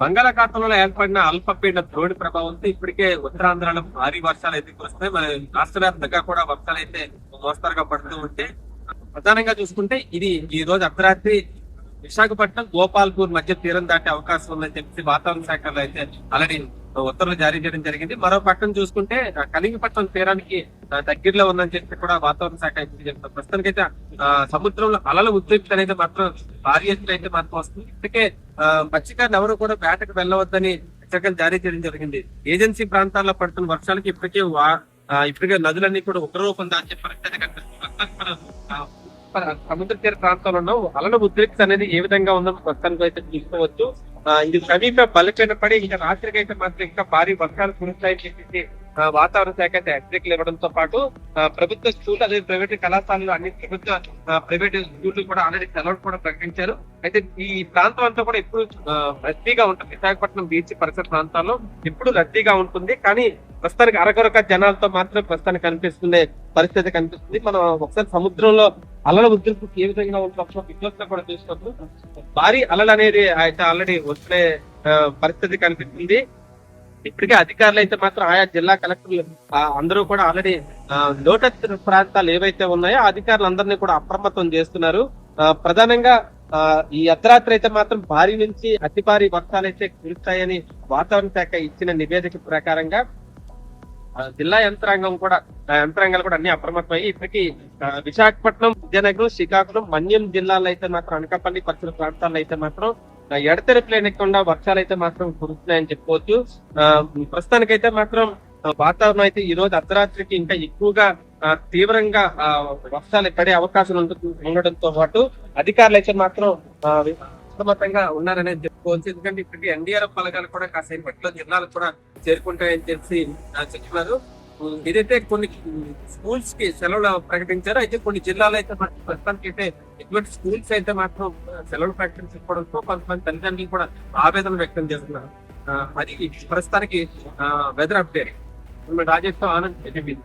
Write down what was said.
బంగాళాఖాతంలో ఏర్పడిన అల్పపీడన ద్రోణి ప్రభావంతో ఇప్పటికే ఉత్తరాంధ్రలో భారీ వర్షాలు అయితే కురుస్తున్నాయి మరి రాష్ట్ర వ్యాప్తంగా కూడా వర్షాలు అయితే మోస్తరుగా పడుతూ ఉంటే ప్రధానంగా చూసుకుంటే ఇది ఈ రోజు అర్ధరాత్రి విశాఖపట్నం గోపాల్పూర్ మధ్య తీరం దాటే అవకాశం ఉందని చెప్పి వాతావరణ శాఖలో అయితే ఆల్రెడీ ఉత్తర్వులు జారీ చేయడం జరిగింది. మరో పక్కన చూసుకుంటే కలింగపట్నం తీరానికి దగ్గరలో ఉందని చెప్పి కూడా వాతావరణ శాఖ చెప్తాం చెప్తారు ప్రస్తుతానికైతే ఆ, సముద్రంలో అలల ఉద్రిక్త అనేది మాత్రం భారీ ఎత్తున అయితే మాత్రం వస్తుంది ఇప్పటికే మత్స్యకారులు ఎవరు కూడా వేటకు వెళ్ళవద్దని హెచ్చరికలు జారీ చేయడం జరిగింది. ఏజెన్సీ ప్రాంతాల్లో పడుతున్న వర్షాలకి ఇప్పటికే వా- ఇప్పటికే నదులన్నీ కూడా ఉగ్రరూపం దాల్చే పరిస్థితి సముద్ర తీర ప్రాంతంలో ఉన్న అలల ఉద్రిక్త అనేది ఏ విధంగా ఉందో ప్రస్తుతానికి అయితే తీసుకోవచ్చు ఇది సమీప బలపైన పడి ఇంకా రాత్రికి అయితే మాత్రం ఇంకా భారీ వర్షాలు కురుస్తాయని చెప్పేసి వాతావరణ శాఖ అయితే హెచ్చరికలు ఇవ్వడంతో పాటు ప్రభుత్వ స్కూల్ అదే ప్రైవేట్ కళాశాలలు అన్ని ప్రభుత్వ ప్రైవేట్ స్కూళ్ళు కూడా ఆల్రెడీ సెలవులు కూడా ప్రకటించారు. అయితే ఈ ప్రాంతం అంతా కూడా ఎప్పుడు రద్దీగా ఉంటుంది. విశాఖపట్నం బీచ్ పరిసర ప్రాంతాల్లో ఎప్పుడు రద్దీగా ఉంటుంది. కానీ ప్రస్తుతానికి అరకొరక జనాలతో మాత్రం ప్రస్తుతానికి కనిపిస్తుండే పరిస్థితి కనిపిస్తుంది. మనం ఒకసారి సముద్రంలో అలల ఉద్రిక్తి ఏ విధంగా ఉంటుందో విజువల్స్ కూడా చూసినప్పుడు భారీ అలలు అనేది అయితే ఆల్రెడీ వస్తున్న పరిస్థితి కనిపిస్తుంది. ఇప్పటికే అధికారులు అయితే మాత్రం ఆయా జిల్లా కలెక్టర్లు అందరూ కూడా ఆల్రెడీ లోటస్ ప్రాంతాలు ఏవైతే ఉన్నాయో అధికారులందరినీ కూడా అప్రమత్తం చేస్తున్నారు. ప్రధానంగా ఆ, ఈ అర్ధరాత్రి అయితే మాత్రం భారీ నుంచి అతి భారీ వర్షాలు అయితే కురుస్తాయని వాతావరణ శాఖ ఇచ్చిన నివేదిక ప్రకారంగా ఆ, జిల్లా యంత్రాంగం కూడా యంత్రాంగాలు కూడా అన్ని అప్రమత్తమయ్యి ఇప్పటికీ విశాఖపట్నం విజయనగరం శ్రీకాకుళం మన్యం జిల్లాలో అయితే మాత్రం అనకాపల్లి పరిసర ప్రాంతాల్లో అయితే మాత్రం ఎడతెరపు లేకుండా వర్షాలు అయితే మాత్రం కురుస్తున్నాయని చెప్పుకోవచ్చు. ఆ, ప్రస్తుతానికైతే మాత్రం వాతావరణం అయితే ఈ రోజు అర్ధరాత్రికి ఇంకా ఎక్కువగా తీవ్రంగా ఆ, వర్షాలు పడే అవకాశం ఉంటుంది ఉండడంతో పాటు అధికారులు అయితే మాత్రం అప్రమత్తంగా ఉన్నారనేది చెప్పుకోవచ్చు. ఎందుకంటే ఇప్పటికి ఎన్డీఆర్ఎఫ్ బలగాలు కూడా కాసేపట్లో జిల్లాలు కూడా చేరుకుంటాయని చెప్పి చెప్తున్నారు. ఏదైతే కొన్ని స్కూల్స్కి సెలవులు ప్రకటించారో అయితే కొన్ని జిల్లాలో అయితే ప్రస్తుతానికి అయితే ఎటువంటి స్కూల్స్ అయితే మాత్రం సెలవులు ప్రకటించకపోవడంతో కొంతమంది తల్లిదండ్రులు కూడా ఆవేదన వ్యక్తం చేస్తున్నారు. అది ప్రస్తుతానికి వెదర్ అప్డేట్. రాజేష్తో ఆనంద్ ఎన్ఎంబీ